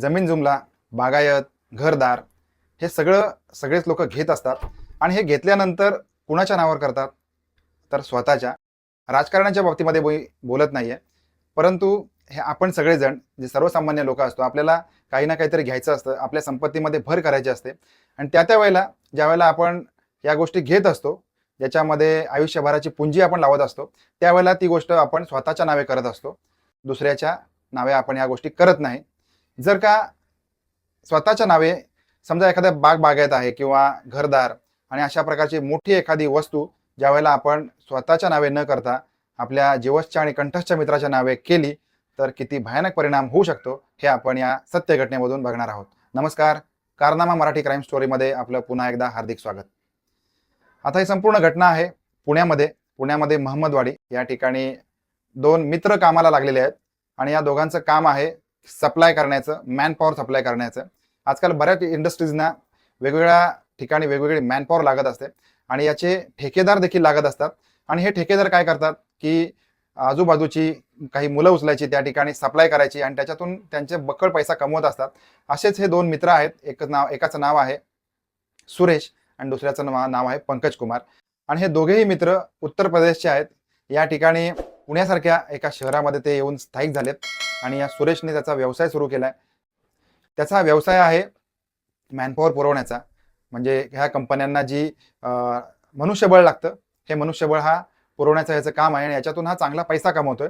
जमीन जुमला बागायत घरदार हे सगळं सगळेच लोक घेत असतात. आणि हे घेतल्यानंतर कुणाच्या नावावर करतात? तर स्वतःच्या. राजकारणाच्या बाबतीमध्ये बोई बोलत नाही आहे परंतु हे आपण सगळेजण जे सर्वसामान्य लोक असतो आपल्याला काही ना काहीतरी घ्यायचं असतं आपल्या संपत्तीमध्ये भर करायची असते. आणि त्या त्या वेळेला ज्या वेळेला आपण या गोष्टी घेत असतो ज्याच्यामध्ये आयुष्यभराची पुंजी आपण लावत असतो त्यावेळेला ती गोष्ट आपण स्वतःच्या नावे करत असतो. दुसऱ्याच्या नावे आपण या गोष्टी करत नाही. जर का स्वतःच्या नावे समजा एखाद्या बाग बागायत आहे किंवा घरदार आणि अशा प्रकारची मोठी एखादी वस्तू ज्या वेळेला आपण स्वतःच्या नावे न करता आपल्या जीवसच्या आणि कंठस्थच्या मित्राच्या नावे केली तर किती भयानक परिणाम होऊ शकतो हे आपण या सत्य घटनेमधून बघणार आहोत. नमस्कार कारनामा मराठी क्राईम स्टोरीमध्ये आपलं पुन्हा एकदा हार्दिक स्वागत. आता ही संपूर्ण घटना आहे पुण्यामध्ये पुण्यामध्ये महम्मदवाडी. या ठिकाणी दोन मित्र कामाला लागलेले आहेत आणि या दोघांचं काम आहे सप्लाय करण्याचं मॅन पॉवर सप्लाय करण्याचं. आजकाल बऱ्याच इंडस्ट्रीजना वेगवेगळ्या ठिकाणी वेगवेगळी मॅनपॉवर लागत असते. आणि याचे ठेकेदार देखील लागत असतात. आणि हे ठेकेदार काय करतात? की आजूबाजूची काही मुलं उचलायची त्या ठिकाणी सप्लाय करायची आणि त्याच्यातून त्यांचे बक्कळ पैसा कमवत असतात. असेच हे दोन मित्र आहेत. एकच नाव एकाचं नाव आहे सुरेश आणि दुसऱ्याचं नाव नाव आहे पंकज कुमार आणि हे दोघेही मित्र उत्तर प्रदेशचे आहेत. या ठिकाणी पुण्यासारख्या एका शहरामध्ये ते येऊन स्थायिक झालेत आणि या सुरेशने त्याचा व्यवसाय सुरू केलाय. त्याचा व्यवसाय आहे मॅनपॉवर पुरवण्याचा. म्हणजे ह्या कंपन्यांना जी मनुष्यबळ लागतं हे मनुष्यबळ हा पुरवण्याचं याचं काम आहे आणि याच्यातून हा चांगला पैसा कमवतोय.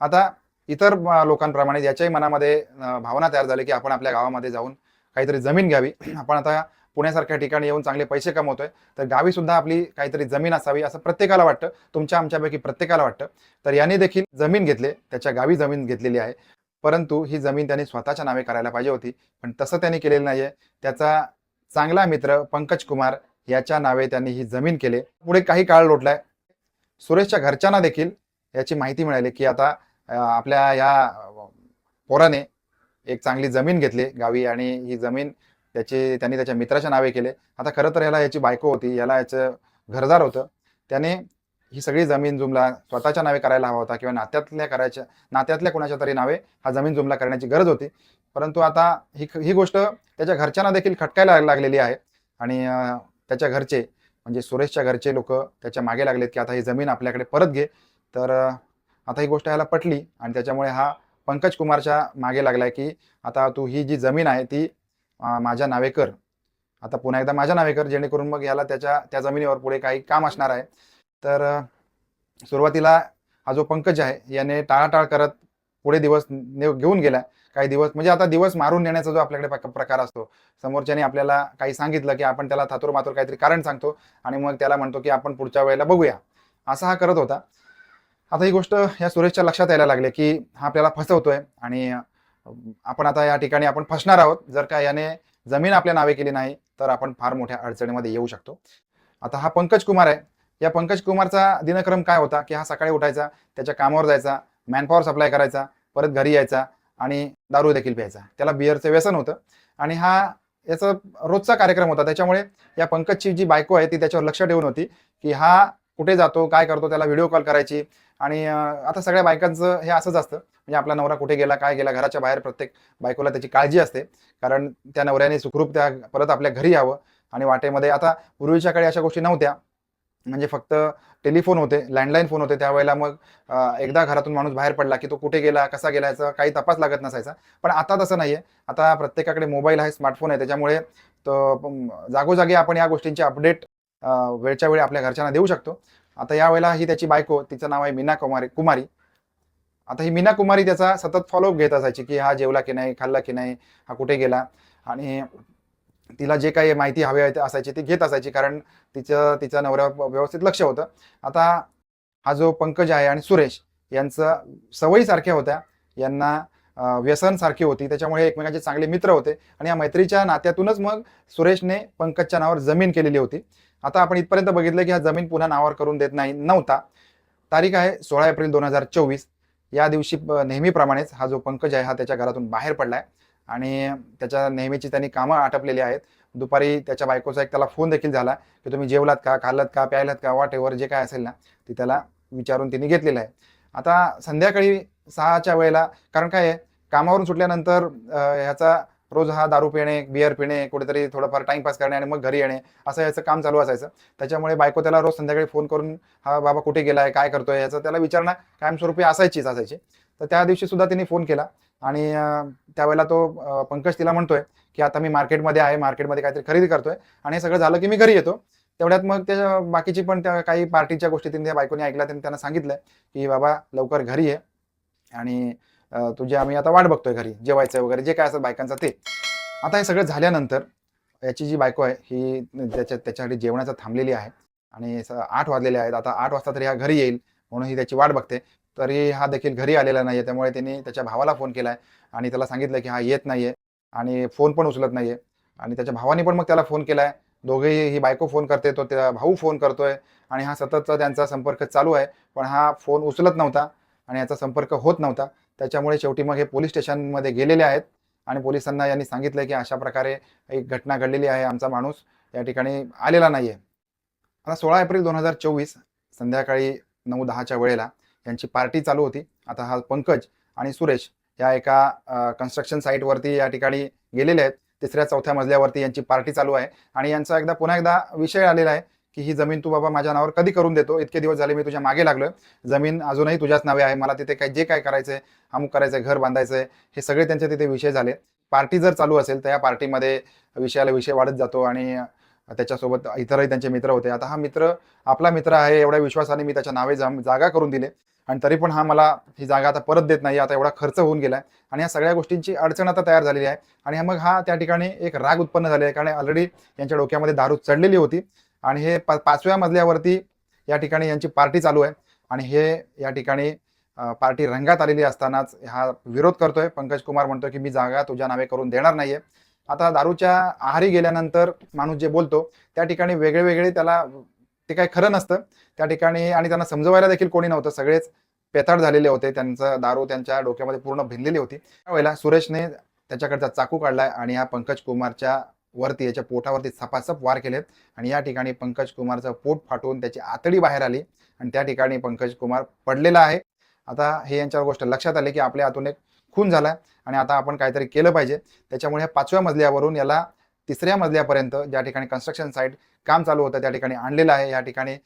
आता इतर लोकांप्रमाणे याच्याही मनामध्ये भावना तयार झाली की आपण आपल्या गावामध्ये जाऊन काहीतरी जमीन घ्यावी. आपण आता पुण्यासारख्या ठिकाणी येऊन चांगले पैसे कमवतोय तर गावी सुद्धा आपली काहीतरी जमीन असावी असं प्रत्येकाला वाटतं तुमच्या आमच्यापैकी प्रत्येकाला वाटतं. तर याने देखील जमीन घेतले त्याच्या गावी जमीन घेतलेली आहे. परंतु ही जमीन त्याने स्वतःच्या नावे करायला पाहिजे होती पण तसं त्यांनी केलेलं नाहीये. त्याचा चांगला मित्र पंकज कुमार याच्या नावे त्यांनी ही जमीन केले. पुढे काही काळ लोटलाय. सुरेशच्या घरच्यांना देखील याची माहिती मिळाली की आता आपल्या या पोराने एक चांगली जमीन घेतली गावी आणि ही जमीन त्याची त्यांनी त्याच्या मित्राच्या नावे केले. आता खरं तर याला याची बायको होती याला याचं घरदार होतं. त्याने ही सगळी जमीन जुमला स्वतःच्या नावे करायला हवा होता किंवा नात्यातल्या करायच्या नात्यातल्या कोणाच्या तरी नावे हा जमीन जुमला करण्याची गरज होती. परंतु आता ही ही गोष्ट त्याच्या घरच्यांना देखील खटकायला लागलेली आहे. आणि त्याच्या घरचे म्हणजे सुरेशच्या घरचे लोक त्याच्यामागे लागलेत की आता ही जमीन आपल्याकडे परत घे. तर आता ही गोष्ट ह्याला पटली आणि त्याच्यामुळे हा पंकज कुमारच्या मागे लागलाय की आता तू ही जी जमीन आहे ती माझ्या नावे कर आता पुन्हा एकदा माझ्या नावे कर जेणेकरून मग याला त्याच्या त्या जमिनीवर पुढे काही काम असणार आहे. तर सुरुवातीला हा जो पंकज आहे याने टाळाटाळ करत पुढे दिवस ने- घेऊन गेला. काही दिवस म्हणजे आता दिवस मारून नेण्याचा जो आपल्याकडे प्रकार असतो. समोरच्याने आपल्याला काही सांगितलं की आपण त्याला थातूर मातूर काहीतरी कारण सांगतो आणि मग त्याला म्हणतो की आपण पुढच्या वेळेला बघूया. असा हा करत होता. आता ही गोष्ट या सुरेशच्या लक्षात यायला लागले की हा आपल्याला फसवतोय आणि आपण आता या ठिकाणी आपण फसणार आहोत. जर का याने जमीन आपल्या नावे केली नाही तर आपण फार मोठ्या अडचणीमध्ये येऊ शकतो. आता हा पंकज कुमार आहे. या पंकज कुमारचा दिनक्रम काय होता? की हा सकाळी उठायचा त्याच्या कामावर जायचा मॅनपॉवर सप्लाय करायचा परत घरी यायचा आणि दारू देखील प्यायचा. त्याला बिअरचं व्यसन होतं. आणि हा याचा रोजचा कार्यक्रम होता. त्याच्यामुळे या पंकजची जी बायको आहे ती त्याच्यावर लक्ष ठेवून होती की हा कुठे जातो काय करतो त्याला व्हिडिओ कॉल करायची. आणि आता सगळ्या बायकांचं हे असंच असतं. म्हणजे आपला नवरा कुठे गेला काय गेला घराच्या बाहेर प्रत्येक बायकोला त्याची काळजी असते. कारण त्या नवऱ्याने सुखरूप त्या परत आपल्या घरी यावं. आणि वाटेमध्ये आता पूर्वीच्या काळी अशा गोष्टी नव्हत्या. म्हणजे फक्त टेलिफोन होते लँडलाईन फोन होते. त्यावेळेला मग एकदा घरातून माणूस बाहेर पडला की तो कुठे गेला कसा गेला याचा काही तपास लागत नसायचा. पण आता तसं नाही आहे आता प्रत्येकाकडे मोबाईल आहे स्मार्टफोन आहे. त्याच्यामुळे तो जागोजागी आपण या गोष्टींचे अपडेट वेळच्या वेळी आपल्या घरच्यांना देऊ शकतो. आता यावेळेला ही त्याची बायको तिचं नाव आहे मीना कुमारी कुमारी. आता ही मीना कुमारी त्याचा सतत फॉलोअप घेत असायची की हा जेवला की नाही खाल्ला की नाही हा कुठे गेला? आणि तिला जे काही माहिती हवी आहे असायची ती घेत असायची कारण तिचं तिच्या नवऱ्यावर व्यवस्थित लक्ष होतं. आता हा जो पंकज आहे आणि सुरेश यांचं सवयीसारख्या होत्या. यांना व्यसनसारखी होती. त्याच्यामुळे एकमेकांचे चांगले मित्र होते. आणि या मैत्रीच्या नात्यातूनच मग सुरेशने पंकजच्या नावावर जमीन केलेली होती. आता आपण इथपर्यंत बघितलं की हा जमीन पुन्हा नावावर करून देत नाही नव्हता. तारीख आहे सोळा एप्रिल दोन हजार चोवीस. या दिवशी नेहमीप्रमाणेच हा जो पंकज आहे हा त्याच्या घरातून बाहेर पडलाय. आणि त्याच्या नेहमीची त्यांनी कामं आटपलेली आहेत. दुपारी त्याच्या बायकोचा एक त्याला फोन देखील झाला की तुम्ही जेवलात का खाल्लात का प्यायलात का वाट जे काय असेल ना ते त्याला विचारून तिने घेतलेलं आहे. आता संध्याकाळी सहाच्या वेळेला कारण काय आहे कामावरून सुटल्यानंतर ह्याचा रोज हा दारू पिणे बिअर पिणे कुठेतरी थोडंफार टाइमपास करणे आणि मग घरी येणे असं याचं काम चालू असायचं. त्याच्यामुळे बायको त्याला रोज संध्याकाळी फोन करून हा बाबा कुठे गेलाय? काय करतोय? याचं त्याला विचारणं कायमस्वरूपी असायचीच असायची. तर त्या दिवशी सुद्धा तिने फोन केला आणि त्यावेळेला तो पंकज तिला म्हणतोय की आता मी मार्केटमध्ये आहे मार्केटमध्ये काहीतरी खरेदी करतोय आणि हे सगळं झालं की मी घरी येतो. तेवढ्यात मग त्या बाकीची पण त्या काही पार्टीच्या गोष्टी तिने त्या बायकोने ऐकल्या त्यांनी त्यांना सांगितलं की बाबा लवकर घरी ये आणि तुझी आम्ही आता वाट बघतोय घरी जेवायचं वगैरे जे काय असतं बायकांचं ते. आता हे सगळं झाल्यानंतर याची जी बायको आहे ही त्याच्या त्याच्यासाठी जेवणाचं थांबलेली आहे. आणि आठ वाजलेले आहेत. आता आठ वाजता तरी हा घरी येईल म्हणून ही त्याची वाट बघते. तरी हा देखील घरी आलेला नाही आहे त्यामुळे त्यांनी त्याच्या भावाला फोन केला आहे आणि त्याला सांगितलं की हा येत नाही आहे आणि फोन पण उचलत नाही आहे आणि त्याच्या भावाने पण मग त्याला फोन केला आहे दोघेही ही बायको फोन करते तो त्या भाऊ फोन करतोय. आणि हा सततचा त्यांचा संपर्क चालू आहे. पण हा फोन उचलत नव्हता. आणि याचा संपर्क होत नव्हता. त्याच्यामुळे शेवटी मग हे पोलीस स्टेशनमध्ये गेलेले आहेत. आणि पोलिसांना यांनी सांगितलं की अशा प्रकारे एक घटना घडलेली आहे. आमचा माणूस या ठिकाणी आलेला नाही आहे आता सोळा एप्रिल दोन हजार चोवीस संध्याकाळी नऊ दहाच्या वेळेला यांची पार्टी चालू होती. आता हा पंकज आणि सुरेश या एका कन्स्ट्रक्शन साईटवरती या ठिकाणी गेलेले आहेत. तिसऱ्या चौथ्या मजल्यावरती यांची पार्टी चालू आहे. आणि यांचा एकदा पुन्हा एकदा विषय आलेला आहे. की ही जमीन तू बाबा माझ्या नावावर कधी करून देतो? इतके दिवस झाले मी तुझ्या मागे लागलोय. जमीन अजूनही तुझ्याच नावे आहे. मला तिथे काय जे काय करायचंय अमुक करायचंय घर बांधायचंय हे सगळे त्यांचे तिथे विषय झाले. पार्टी जर चालू असेल तर या पार्टीमध्ये विषयाला विषय वाढत जातो आणि त्याच्यासोबत इतरही त्यांचे मित्र होते. आता हा मित्र आपला मित्र आहे एवढ्या विश्वासाने मी त्याच्या नावे जाम- जागा करून दिले. आणि तरी पण हा मला ही जागा आता परत देत नाही. आता एवढा खर्च होऊन गेलाय. आणि या सगळ्या गोष्टींची अडचण आता तयार झालेली आहे. आणि मग हा त्या ठिकाणी एक राग उत्पन्न झाले आहे. कारण ऑलरेडी यांच्या डोक्यामध्ये दारू चढलेली होती. आणि हे पा- पाचव्या मजल्यावरती या ठिकाणी यांची पार्टी चालू आहे. आणि हे या ठिकाणी पार्टी रंगात आलेली असतानाच हा विरोध करतोय. पंकज कुमार म्हणतोय की मी जागा तुझ्या नावे करून देणार नाहीये. आता दारूच्या आहारी गेल्यानंतर माणूस जे बोलतो त्या ठिकाणी वेगळे वेगळे त्याला ते काही खरं नसतं. त्या ठिकाणी आणि त्यांना समजवायला देखील कोणी नव्हतं. सगळेच पेताड झालेले होते. त्यांचं दारू त्यांच्या डोक्यामध्ये पूर्ण भिनलेली होती. त्यावेळेला सुरेशने त्याच्याकडचा चाकू काढलाय आणि या पंकज कुमारच्या वरती याच्या पोटावरती सपासप वार केलेत. आणि या ठिकाणी पंकज कुमारचं पोट फाटून त्याची आतडी बाहेर आली. आणि त्या ठिकाणी पंकज कुमार पडलेला आहे. आता हे यांच्यावर गोष्ट लक्षात आली की आपल्या हातून एक खून झाला आणि आता आपण काहीतरी केलं पाहिजे. त्याच्यामुळे ह्या पाचव्या मजल्यावरून याला तिसऱ्या मजल्यापर्यंत ज्या ठिकाणी कन्स्ट्रक्शन साईट काम चालू होतं त्या ठिकाणी आणलेलं आहे. या ठिकाणी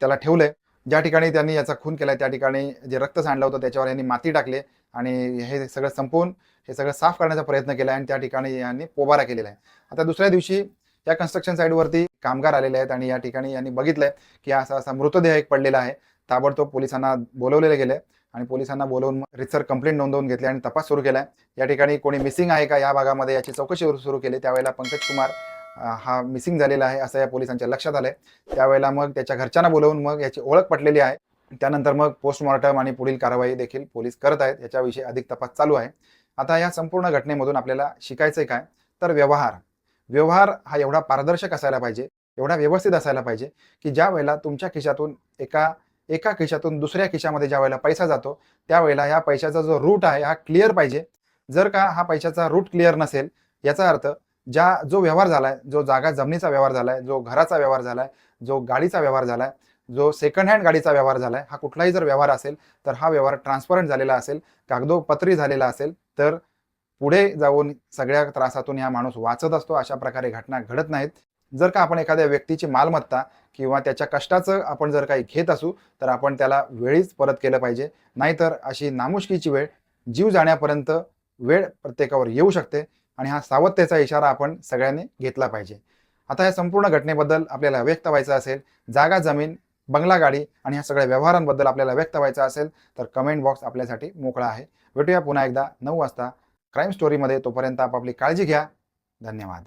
त्याला ठेवलंय. ज्या ठिकाणी त्यांनी याचा खून केला त्या ठिकाणी जे रक्त सांडलं होतं त्याच्यावर यांनी माती टाकली आणि हे सगळं संपवून हे सगळं साफ करण्याचा प्रयत्न केला आणि त्या ठिकाणी यांनी पोबारा केलेला आहे. आता दुसऱ्या दिवशी या कन्स्ट्रक्शन साईटवरती कामगार आलेले आहेत आणि या ठिकाणी यांनी बघितलंय की असा असा मृतदेह एक पडलेला आहे. ताबडतोब पोलिसांना बोलवलेले गेले आणि पोलिसांना बोलवून रितसर कंप्लेंट नोंदवून घेतली आणि तपास सुरू केलाय या ठिकाणी कोणी मिसिंग आहे का या भागामध्ये याची चौकशी सुरू- केली. त्यावेळेला पंकज कुमार हा मिसिंग झालेला आहे असं या पोलिसांच्या लक्षात आलंय. त्यावेळेला मग त्याच्या घरच्यांना बोलवून मग याची ओळख पटलेली आहे. त्यानंतर मग पोस्टमॉर्टम आणि पुढील कारवाई देखील पोलीस करत आहेत. याच्याविषयी अधिक तपास चालू आहे. आता या संपूर्ण घटनेमधून आपल्याला शिकायचं काय? तर व्यवहार. व्यवहार हा एवढा पारदर्शक असायला पाहिजे एवढा व्यवस्थित असायला पाहिजे की ज्या वेळेला तुमच्या खिशातून एका एका खिशातून दुसऱ्या खिशामध्ये ज्या वेळेला पैसा जातो त्यावेळेला ह्या पैशाचा जो रूट आहे हा क्लिअर पाहिजे. जर का हा पैशाचा रूट क्लिअर नसेल याचा अर्थ ज्या जो व्यवहार झालाय जो जागा जमिनीचा व्यवहार झालाय जो घराचा व्यवहार झालाय जो गाडीचा व्यवहार झालाय जो सेकंड हँड गाडीचा व्यवहार झालाय हा कुठलाही जर व्यवहार असेल तर हा व्यवहार ट्रान्सपरंट झालेला असेल कागदोपत्री झालेला असेल तर पुढे जाऊन सगळ्या त्रासातून हा माणूस वाचत असतो अशा प्रकारे घटना घडत नाहीत. जर का आपण एखाद्या व्यक्तीची मालमत्ता किंवा त्याच्या कष्टाचं आपण जर काही घेत असू तर आपण त्याला वेळीच परत केलं पाहिजे. नाहीतर अशी नामुष्कीची वेळ जीव जाण्यापर्यंत वेळ प्रत्येकावर येऊ शकते. आणि हा सावधतेचा इशारा आपण सगळ्यांनी घेतला पाहिजे. आता या संपूर्ण घटनेबद्दल आपल्याला व्यक्त व्हायचं असेल जागा जमीन बंगला गाडी आणि ह्या सगळ्या व्यवहारांबद्दल आपल्याला व्यक्त व्हायचं असेल तर कमेंट बॉक्स आपल्यासाठी मोकळा आहे. भेटूया पुन्हा एकदा नऊ वाजता. क्राईम स्टोरीमध्ये तोपर्यंत आपापली काळजी घ्या. धन्यवाद.